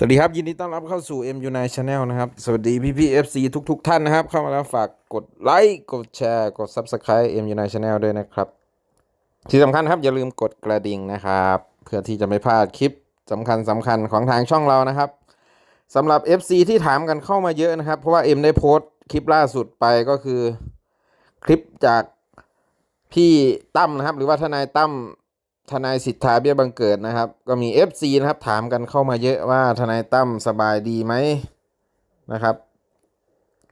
สวัสดีครับ ยินดีต้อนรับเข้าสู่ MU n i Channel นะครับ สวัสดีพี่พี่ FC ทุกๆท่านนะครับ เข้ามาแล้วฝากกดไลค์กดแชร์กด Subscribe MU n i Channel ด้วยนะครับ ที่สำคัญครับอย่าลืมกดกระดิ่งนะครับ เพื่อที่จะไม่พลาดคลิปสำคัญสำคัญของทางช่องเรานะครับสำหรับ FC ที่ถามกันเข้ามาเยอะนะครับ เพราะว่า M ได้โพสต์คลิปล่าสุดไปก็คือ คลิปจากพี่ตั้มนะครับ หรือว่าทนายตั้ม ทนายสิทธาเบี้ยบังเกิดนะครับ ก็มี FC นะครับถามกันเข้ามาเยอะว่าทนายตั้มสบายดีไหมนะครับ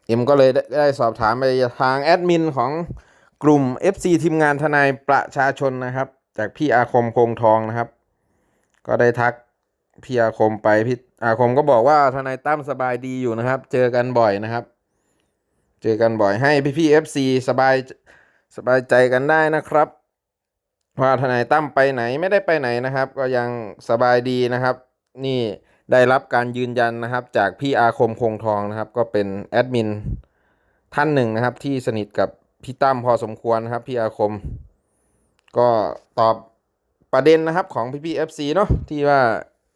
เอ็มก็เลยได้ได้สอบถามไปทางแอดมินของกลุ่ม FC ทีมงานทนายประชาชนนะครับ จากพี่อาคมคงทองนะครับ ก็ได้ทักพี่อาคมไปพี่อาคมก็บอกว่าทนายตั้มสบายดีอยู่นะครับ เจอกันบ่อยนะครับ เจอกันบ่อยให้พี่พี่ๆ FC สบายสบายใจกันได้นะครับ ว่าทนายตั้มไปไหนไม่ได้ไปไหนนะครับ ก็ยังสบายดีนะครับ นี่ได้รับการยืนยันนะครับ จากพี่อาคมคงทองนะครับ ก็เป็นแอดมินท่านหนึ่งนะครับ ที่สนิทกับพี่ตั้มพอสมควรนะครับพี่อาคม ก็ตอบประเด็นนะครับของพี่พี่เอฟซีเนาะที่ว่า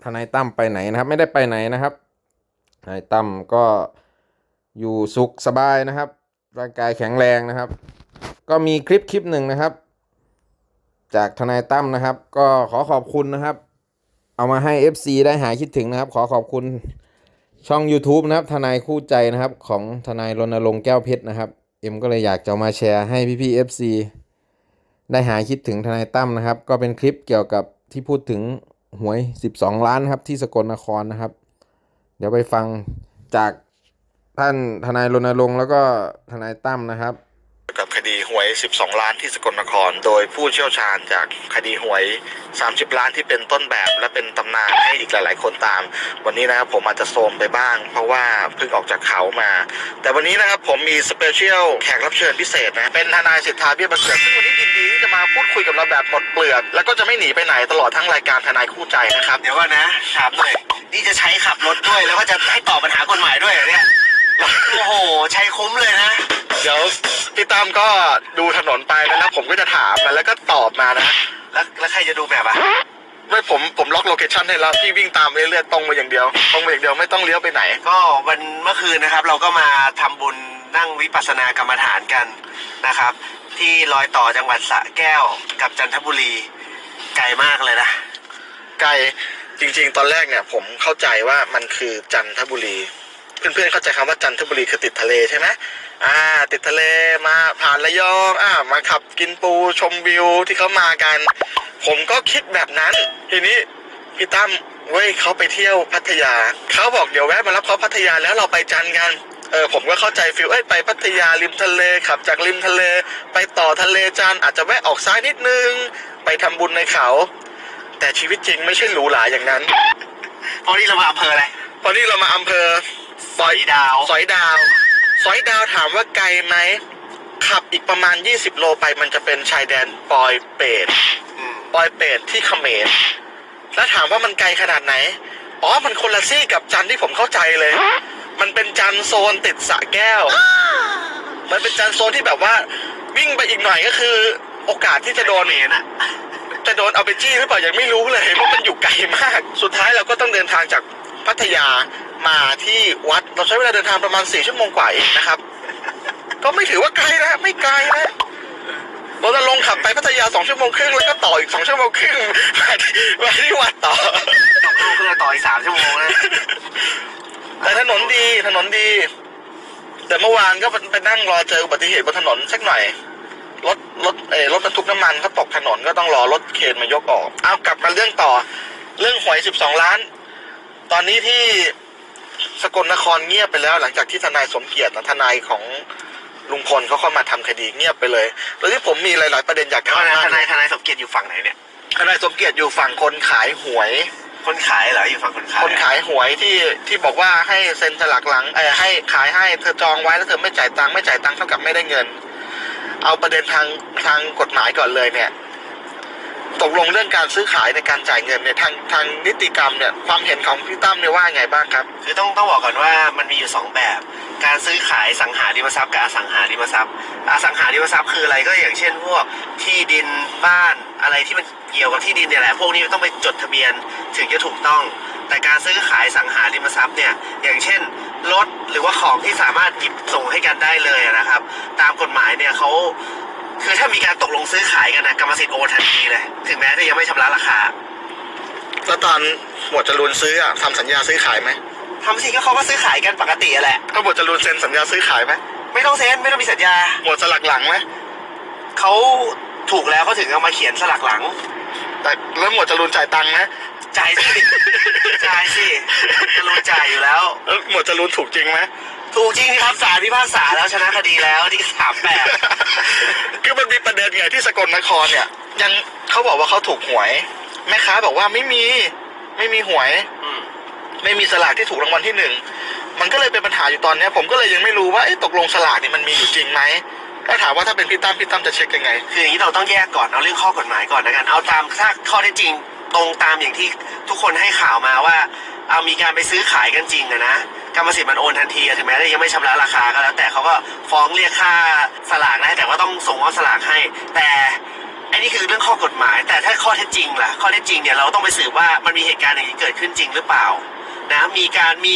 ทนายตั้มไปไหนนะครับ ไม่ได้ไปไหนนะครับทนายตั้มก็อยู่สุขสบายนะครับ ร่างกายแข็งแรงนะครับ ก็มีคลิปคลิปหนึ่งนะครับ จากทนายตั้มนะครับ ก็ขอขอบคุณนะครับ เอามาให้ FC ได้หายคิดถึงนะครับ ขอขอบคุณช่อง YouTube นะครับ ทนายคู่ใจนะครับ ของทนายรณรงค์แก้วเพชรนะครับ เอ็มก็เลยอยากจะมาแชร์ให้พี่ๆ FC ได้หายคิดถึงทนายตั้มนะครับ ก็เป็นคลิปเกี่ยวกับที่พูดถึงหวย 12 ล้านครับที่สกลนครนะครับ เดี๋ยวไปฟังจากท่านทนายรณรงค์แล้วก็ทนายตั้มนะครับ กับคดีหวย 12 ล้านที่สกลนคร โดยผู้เชี่ยวชาญจากคดีหวย 30 ล้านที่เป็นต้นแบบและเป็นตำนานให้อีกหลาย ๆ คนตาม วันนี้นะครับผมอาจจะโซมไปบ้าง เพราะว่าเพิ่งออกจากเขามา แต่วันนี้นะครับผมมีสเปเชียลแขกรับเชิญพิเศษนะ เป็นทนายสิทธาเบี้ยบังเกิดซึ่งวันนี้ยินดีที่จะมาพูดคุยกับเราแบบหมดเปลือก แล้วก็จะไม่หนีไปไหนตลอดทั้งรายการทนายคู่ใจนะครับ เดี๋ยวก่อนนะถามหน่อยนี่จะใช้ขับรถด้วยแล้วก็จะให้ตอบปัญหากฎหมายด้วยเนี่ยโอ้โหใช้คุ้มเลยนะ ดี๋ยวพี่ตั้มก็ดูถนนไปนะแล้วผมก็จะถามมาแล้วก็ตอบมานะ แล้วแล้วใครจะดูแบบอะไม่ผมผมล็อกโลเคชันให้แล้วพี่วิ่งตามไปเรื่อยๆตรงมาอย่างเดียวตรงมาอย่างเดียวไม่ต้องเลี้ยวไปไหน ก็วันเมื่อคืนนะครับ เราก็มาทำบุญนั่งวิปัสสนากรรมฐานกันนะครับ ที่รอยต่อจังหวัดสระแก้วกับจันทบุรีไกลมากเลยนะ ไกลจริง ๆ ตอนแรกเนี่ย ผมเข้าใจว่ามันคือจันทบุรี เพื่อนๆเข้าใจคำว่าจันทบุรีคือติดทะเลใช่ไหมอ่า ติดทะเลมาผ่านระยองอ่ามาขับกินปูชมวิวที่เขามากัน ผมก็คิดแบบนั้น ทีนี้พี่ตั้มเว้ยเขาไปเที่ยวพัทยาเขาบอกเดี๋ยวแวะมารับเขาพัทยาแล้วเราไปจันทร์กันเออผมก็เข้าใจฟิลเอ้ยไปพัทยาริมทะเลขับจากริมทะเล ไปต่อทะเลจันทร์อาจจะแวะออกซ้ายนิดนึง ไปทำบุญในเขา แต่ชีวิตจริงไม่ใช่หรูหราอย่างนั้นเพราะนี่เรามาอำเภออะไรตอนนี้เรามาอำเภอ สอยดาว สอยดาว สอยดาวถามว่าไกลไหม ขับอีกประมาณ 20 โลไปมันจะเป็นชายแดนปอยเปตอืมปอยเปตที่เขมร แล้วถามว่ามันไกลขนาดไหน อ๋อ มันคนละซี่กับจันทร์ที่ผมเข้าใจเลย มันเป็นจันทร์โซนติดสระแก้ว มันเป็นจันทร์โซนที่แบบว่า วิ่งไปอีกหน่อยก็คือ โอกาสที่จะโดนเมนอะจะโดนเอาไปจี้หรือเปล่ายังไม่รู้เลยเพราะมันอยู่ไกลมาก สุดท้ายเราก็ต้องเดินทางจากพัทยา มาที่วัดเราใช้เวลาเดินทางประมาณสี่ชั่วโมงกว่าเองนะครับ ก็ไม่ถือว่าไกลนะไม่ไกลนะรถลงค์ขับไปพัทยาสองชั่วโมงครึ่งแล้วก็ต่ออีกสองชั่วโมงครึ่งมาที่มาที่วัดต่อตกลูกเพื่อต่ออีกสามชั่วโมงนะแต่ถนนดีถนนดี แต่เมื่อวานก็ไปนั่งรอเจออุบัติเหตุบนถนนสักหน่อยรถรถเออรถบรรทุกน้ำมันเขาตกถนนก็ต้องรอรถเคนมายกออก เอากลับมาเรื่องต่อ เรื่องหวยสิบสองล้าน ตอนนี้ที่ สกลนครเงียบไปแล้ว หลังจากที่ทนายสมเกียรตินะทนายของลุงพลเขาเข้ามาทำคดีเงียบไปเลย แล้วที่ผมมีหลาย ๆ ประเด็นอยากเดี๋ยวถามก่อนนะมากทนายทนายสมเกียรติอยู่ฝั่งไหนเนี่ย ทนายสมเกียรติอยู่ฝั่งคนขายหวย คนขายเหรออยู่ฝั่งคนขายคนขายหวยที่ที่บอกว่าให้เซ็นสลักหลังเออให้ขายให้เธอจองไว้แล้วเธอไม่จ่ายตังค์ไม่จ่ายตังค์เท่ากับไม่ได้เงิน เอาประเด็นทางทางกฎหมายก่อนเลยเนี่ย ตกลงเรื่องการซื้อขายในการจ่ายเงินเนี่ยทางทางนิติกรรมเนี่ยความเห็นของพี่ตั้มเนี่ยว่าไงบ้างครับ คือต้องต้องบอกก่อนว่ามันมีอยู่สองแบบ การซื้อขายสังหาริมทรัพย์กับอสังหาริมทรัพย์ อสังหาริมทรัพย์คืออะไรก็อย่างเช่น พวกที่ดินบ้านอะไรที่มันเกี่ยวกับที่ดินเนี่ยแหละพวกนี้ต้องไปจดทะเบียนถึงจะถูกต้อง แต่การซื้อขายสังหาริมทรัพย์เนี่ยอย่างเช่นรถหรือว่าของที่สามารถหยิบส่งให้กันได้เลยนะครับ ตามกฎหมายเนี่ยเขา คือถ้ามีการตกลงซื้อขายกันนะกรรมสิทธิ์โอนทันทีเลย ถึงแม้จะยังไม่ชำระราคาแล้วตอนหมวดจรูนซื้ออะทำสัญญาซื้อขายไหมทำสิก็เขาก็ซื้อขายกันปกติอะแหละ ถ้าหมวดจรูนเซ็นสัญญาซื้อขายไหมไม่ต้องเซ็นไม่ต้องมีสัญญาหมวดสลักหลังไหมเขาถูกแล้วเขาถึงเอามาเขียนสลักหลัง แต่แล้วหมวดจรูนจ่ายตังค์นะจ่ายสิ จ่ายสิจะรู้จ่ายอยู่แล้ว แล้วหมวดจรูนถูกจริงไหม ถูกจริงครับศาลพิพากษาแล้วชนะคดีแล้วที่ถามแปดคือมันมีประเด็นไงที่สกลนครเนี่ย ยังเขาบอกว่าเขาถูกหวย แม่ค้าบอกว่าไม่มีไม่มีหวยอืมไม่มีสลากที่ถูกรางวัลที่หนึ่งมันก็เลยเป็นปัญหาอยู่ตอนเนี้ย ผมก็เลยยังไม่รู้ว่าเอ๊ะตกลงสลากนี่มันมีอยู่จริงไหมถ้าถามว่าถ้าเป็นพี่ตั้มพี่ตั้มจะเช็คยังไง คืออย่างนี้เราต้องแยกก่อนเอาเรื่องข้อกฎหมายก่อนนะกันเอาตามถ้าข้อเท็จจริงตรงตามอย่างที่ทุกคนให้ข่าวมาว่า เอามีการไปซื้อขายกันจริงอะนะ กรรมสิทธิ์มันโอนทันทีถึงแม้จะยังไม่ชำระราคาก็แล้ว แต่เขาก็ฟ้องเรียกค่าสลากนะแต่ว่าต้องส่งมอบสลากให้ แต่อันนี้คือเรื่องข้อกฎหมาย แต่ถ้าข้อเท็จจริงล่ะข้อเท็จจริงเนี่ยเราต้องไปสืบว่ามันมีเหตุการณ์อย่างนี้เกิดขึ้นจริงหรือเปล่านะมีการมี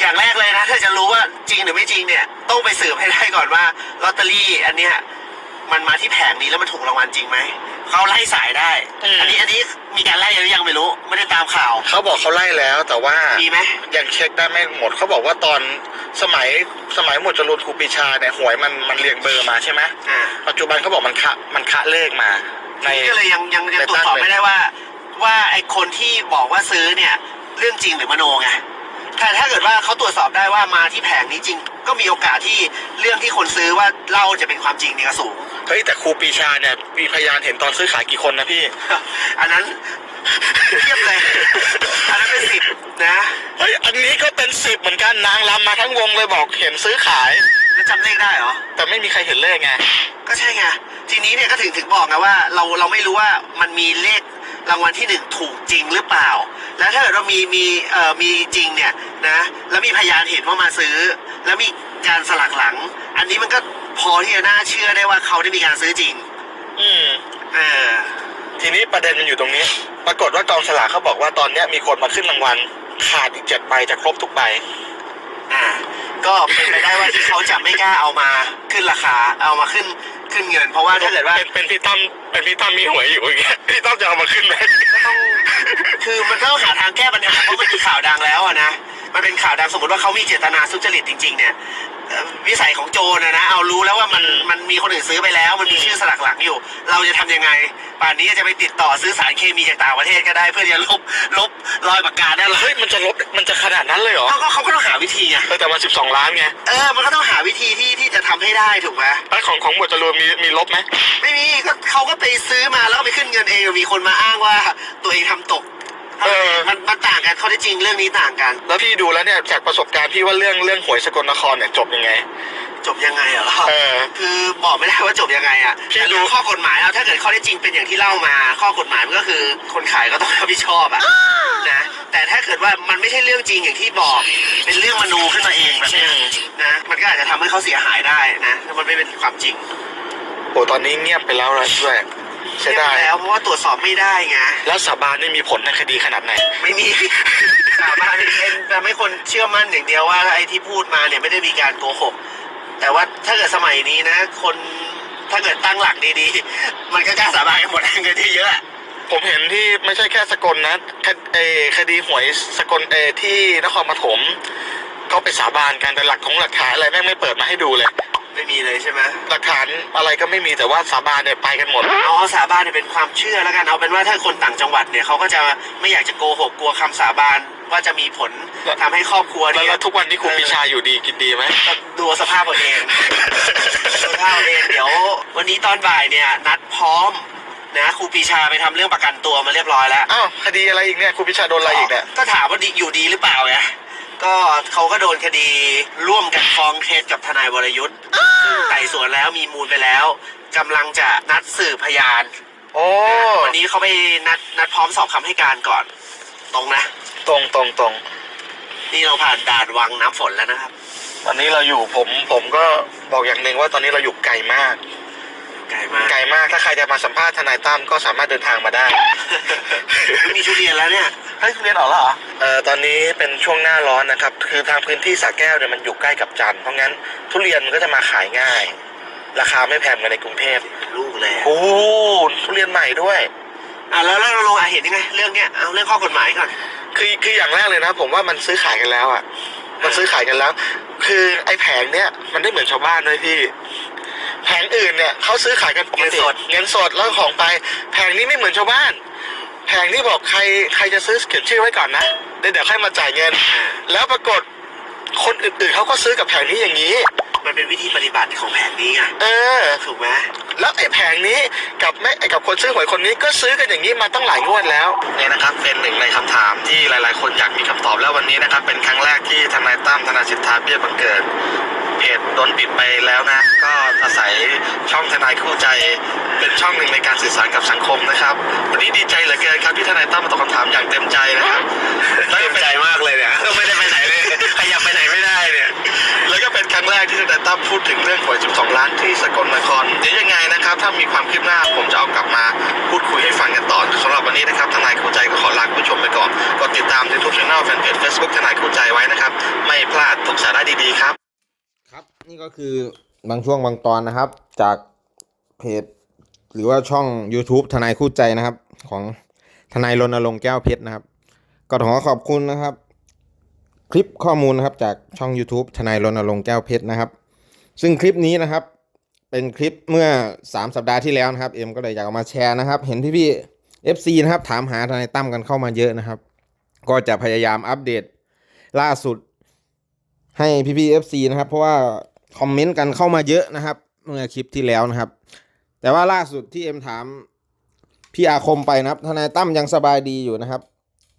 อย่างแรกเลยนะถ้าจะรู้ว่าจริงหรือไม่จริงเนี่ยต้องไปสืบให้ได้ก่อนว่าลอตเตอรี่อันเนี้ยมันมาที่แผงนี้แล้วมันถูกรางวัลจริงไหม เขาไล่สายได้ อืม อันนี้อันนี้มีการไล่หรือยังไม่รู้ ไม่ได้ตามข่าว เขาบอกเขาไล่แล้ว แต่ว่ามีไหม ยังเช็คได้ไม่หมดเขาบอกว่าตอนสมัยสมัยหมวดจรูนครูปรีชาเนี่ยหวยมันมันเรียงเบอร์มาใช่ไหมอ่าปัจจุบันเขาบอกมันคะมันคะเลขมา ใน ก็เลยยังยังยังในตรวจสอบตั้งเลย ไม่ได้ว่า ว่าไอคนที่บอกว่าซื้อเนี่ย เรื่องจริงหรือมโนไงแต่ถ้าเกิดว่าเขาตรวจสอบได้ว่ามาที่แผงนี้จริง ก็มีโอกาสที่เรื่องที่คนซื้อว่าเล่าจะเป็นความจริงเนี่ยก็สูง เฮ้ยแต่ครูปรีชาเนี่ยมีพยานเห็นตอนซื้อขายกี่คนนะพี่ อันนั้นเทียบเลย อันนั้นเป็นสิบนะเฮ้ยอันนี้ก็เป็นสิบเหมือนกันนางรำมาทั้งวงเลยบอกเห็นซื้อขาย แล้วจำเลขได้เหรอ แต่ไม่มีใครเห็นเลขไง ก็ใช่ไง ทีนี้เนี่ยก็ถึงถึงบอกไงว่าเราเราไม่รู้ว่ามันมีเลขรางวัลที่หนึ่งถูกจริงหรือเปล่า แล้วถ้าเกิดว่ามีมีเอ่อมีจริงเนี่ยนะ แล้วมีพยานเห็นว่ามาซื้อ แล้วมีการสลักหลัง อันนี้มันก็พอที่จะน่าเชื่อได้ว่าเขาได้มีการซื้อจริง อืมเออ ทีนี้ประเด็นมันอยู่ตรงนี้ ปรากฏว่ากองสลากเขาบอกว่าตอนเนี้ยมีคนมาขึ้นรางวัลขาดอีกเจ็ดใบจะครบทุกใบ อ่า ก็เป็นไปได้ว่าที่เขาจะไม่กล้าเอามาขึ้นราคา เอามาขึ้นขึ้นเงิน เพราะว่าถ้าเกิดว่า เป็นเป็นพี่ตั้มเป็นพี่ตั้มมีหวยอยู่อย่างเงี้ยพี่ตั้มจะเอามาขึ้นไหม ก็ต้อง คือมันก็ต้องหาทางแก้ปัญหาเพราะมันมีข่าวดังแล้วอะนะ มันเป็นข่าวดังสมมติว่าเขามีเจตนาสุจริตจริง ๆ เนี่ยเอ่อวิสัยของโจรนะนะเอารู้แล้วว่ามันมันมีคนอื่นซื้อไปแล้ว มันมีชื่อสลักหลังอยู่ เราจะทำยังไง ป่านนี้จะไปติดต่อซื้อสารเคมีจากต่างประเทศก็ได้ เพื่อจะลบลบรอยปากกาได้หรอเฮ้ยมันจะลบมันจะขนาดนั้นเลยเหรอเขาก็เขาก็ต้องหาวิธีไงเออแต่มันสิบสองล้านไงเออมันก็ต้องหาวิธีที่ที่จะทำให้ได้ถูกไหม แล้วของของหมวดจรูนมีมีลบไหมไม่มีก็เขาก็ไปซื้อมาแล้วก็ไปขึ้นเงินเองมีคนมาอ้างว่าตัวเองทำตก เออมันมันต่างกันข้อเท็จจริงเรื่องนี้ต่างกัน แล้วพี่ดูแล้วเนี่ยจากประสบการณ์พี่ว่าเรื่องเรื่องหวยสกลนครเนี่ยจบยังไง จบยังไงเหรอเออ คือบอกไม่ได้ว่าจบยังไงอะพี่แต่ดูดูข้อกฎหมายเอาถ้าเกิดข้อเท็จจริงเป็นอย่างที่เล่ามา ข้อกฎหมายมันก็คือคนขายก็ต้องรับผิดชอบอะนะแต่ถ้าเกิดว่ามันไม่ใช่เรื่องจริงอย่างที่บอก เป็นเรื่องมโนขึ้นมาเองแบบเนี้ยนะมันก็อาจจะทำให้เขาเสียหายได้นะถ้ามันไม่เป็นความจริง โอ้ตอนนี้เงียบไปแล้วนะด้วย เสียดาย แล้วเพราะว่าตรวจสอบไม่ได้ไงแล้วสาบานนี่มีผลในคดีขนาดไหน ไม่มี สาบานเป็นทำให้คนเชื่อมั่นอย่างเดียวว่าไอ้ที่พูดมาเนี่ยไม่ได้มีการโกหก แต่ว่าถ้าเกิดสมัยนี้นะ คนถ้าเกิดตั้งหลักดีๆ มันก็กล้าสาบานกันหมดเงินที่เยอะผมเห็นที่ไม่ใช่แค่สกลนะคดเออคดีหวยสกลเออที่นครปฐมเขาไปสาบานกันแต่หลักของหลักฐานอะไรแม่งไม่เปิดมาให้ดูเลย ไม่มีเลยใช่ไหมหลักฐานอะไรก็ไม่มีแต่ว่าสาบานเนี่ยไปกันหมด เอาเอาสาบานเนี่ยเป็นความเชื่อแล้วกันเอาเป็นว่าถ้าคนต่างจังหวัดเนี่ยเขาก็จะไม่อยากจะโกหกกลัวคำสาบานว่าจะมีผลแล้วทำให้ครอบครัวแล้วเนี่ย แล้วทุกวันนี้คุณปีชาอยู่ดีกินดีไหมดูสภาพตัวเอง ดูสภาพตัวเองเดี๋ยว วันนี้ตอนบ่ายเนี่ย นัดพร้อมนะครูปีชาไปทำเรื่องประกันตัวมาเรียบร้อยแล้วอ้าวคดีอะไรอีกเนี่ยคุณปีชาโดนอะไรอีกเนี่ยก็ถามว่าดีอยู่ดีหรือเปล่าไงก็เขาก็โดนคดีร่วมกันฟ้องเท็จกับทนายวรยุทธ์ซึ่ง ไต่สวนแล้วมีมูลไปแล้วกำลังจะนัดสืบพยาน โอ้ วันนี้เขาไปนัดนัดพร้อมสอบคำให้การก่อน ตรงนะ ตรงตรงตรงนี่เราผ่านด่านวังน้ำฝนแล้วนะครับ ตอนนี้เราอยู่ผม ผมก็บอกอย่างหนึ่งว่าตอนนี้เราอยู่ไกลมาก ไกลมากไกลมากถ้าใครจะมาสัมภาษณ์ทนายตั้มก็สามารถเดินทางมาได้ มีทุเรียนแล้วเนี่ย เฮ้ยทุเรียนออกแล้วเหรอเอ่อตอนนี้เป็นช่วงหน้าร้อนนะครับ คือทางพื้นที่สระแก้วเนี่ยมันอยู่ใกล้กับจันทร์เพราะงั้นทุเรียนมันก็จะมาขายง่าย ราคาไม่แพงเหมือนในกรุงเทพลูกเลยอะโอ้ทุเรียนใหม่ด้วย อะแล้วแล้วเราลงอาเห็นยังไง เรื่องเนี้ยเอาเรื่องข้อกฎหมายก่อน คือคืออย่างแรกเลยนะ ผมว่ามันซื้อขายกันแล้วอะ มันซื้อขายกันแล้ว คือไอ้แผงเนี้ยมันไม่เหมือนชาวบ้านเลยพี่ แผงอื่นเนี่ยเขาซื้อขายกันปกติเงินสด เงินสดแล้วของไป แผงนี้ไม่เหมือนชาวบ้าน แผงนี้บอกใครใครจะซื้อเขียนชื่อไว้ก่อนนะเดี๋ยวเดี๋ยวค่อยมาจ่ายเงิน แล้วปรากฏคนอื่นๆเขาก็ซื้อกับแผงนี้อย่างนี้ มันเป็นวิธีปฏิบัติของแผนนี้ไงเออ ถูกไหมแล้วไอ้แผงนี้กับแม่ไอ้กับคนซื้อหวยคนนี้ก็ซื้อกันอย่างนี้มาตั้งหลายงวดแล้วนี่นะครับเป็นหนึ่งในคำถามที่หลาย ๆ คนอยากมีคำตอบแล้ววันนี้นะครับเป็นครั้งแรกที่ทนายตั้มทนายสิทธาเบี้ยบังเกิด เพจโดนปิดไปแล้วนะ ก็อาศัยช่องทนายคู่ใจ เป็นช่องหนึ่งในการสื่อสารกับสังคมนะครับ วันนี้ดีใจเหลือเกินครับที่ทนายตั้มมาตอบคำถามอย่างเต็มใจนะครับเต็มใจมากเลยเนี่ยไม่ได้ไปไหนเลยขยับไปไหนไม่ได้เนี่ยแล้วก็เป็นครั้งแรกที่ทนายตั้มพูดถึงเรื่องหวย12 ล้านที่สกลนครเดี๋ยวยังไงนะครับ ถ้ามีความคืบหน้าผมจะเอากลับมาพูดคุยให้ฟังกันต่อสำหรับวันนี้นะครับทนายคู่ใจก็ขอลาคุณผู้ชมไปก่อนกดติดตาม YouTube Channel แฟนเพจ Facebook ทนายคู่ใจไว้นะครับ ไม่พลาดทุกสาระดีๆครับครับ นี่ก็คือบางช่วงบางตอนนะครับ จากเพจหรือว่าช่อง YouTube ทนายคู่ใจนะครับ ของทนายรณรงค์แก้วเพชรนะครับ ก็ขอขอบคุณนะครับ คลิปข้อมูลนะครับจากช่อง YouTube ทนายรณรงค์แก้วเพชรนะครับ ซึ่งคลิปนี้นะครับ เป็นคลิปเมื่อ 3 สัปดาห์ที่แล้วนะครับเอ็มก็เลยอยากเอามาแชร์นะครับ เห็นพี่ๆ FC นะครับ ถามหาทนายตั้มกันเข้ามาเยอะนะครับ ก็จะพยายามอัปเดตล่าสุดให้พี่พี่เอฟซีนะครับ เพราะว่า คอมเมนต์กันเข้ามาเยอะนะครับ เมื่อคลิปที่แล้วนะครับ แต่ว่าล่าสุดที่เอ็มถามพี่อาคมไปนะครับทนายตั้มยังสบายดีอยู่นะครับ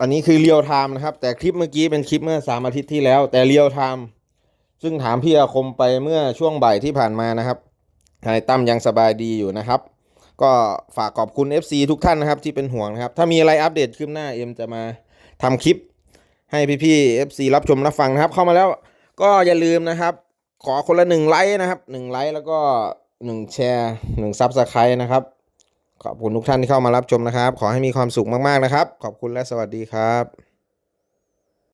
อันนี้คือเรียลไทม์นะครับ แต่คลิปเมื่อกี้เป็นคลิปเมื่อสามอาทิตย์ที่แล้ว แต่เรียลไทม์ซึ่งถามพี่อาคมไปเมื่อช่วงบ่ายที่ผ่านมานะครับทนายตั้มยังสบายดีอยู่นะครับ ก็ฝากขอบคุณ FC ทุกท่านนะครับที่เป็นห่วงนะครับ ถ้ามีอะไรอัปเดตขึ้นหน้าเอ็มจะมาทำคลิปให้พี่ๆ FC รับชมรับฟังนะครับ เข้ามาแล้วก็อย่าลืมนะครับ ขอคนละหนึ่งไลค์นะครับหนึ่งไลค์แล้วก็หนึ่งแชร์หนึ่งซับสไครต์นะครับ ขอบคุณทุกท่านที่เข้ามารับชมนะครับ ขอให้มีความสุขมากๆนะครับ ขอบคุณและสวัสดีครับ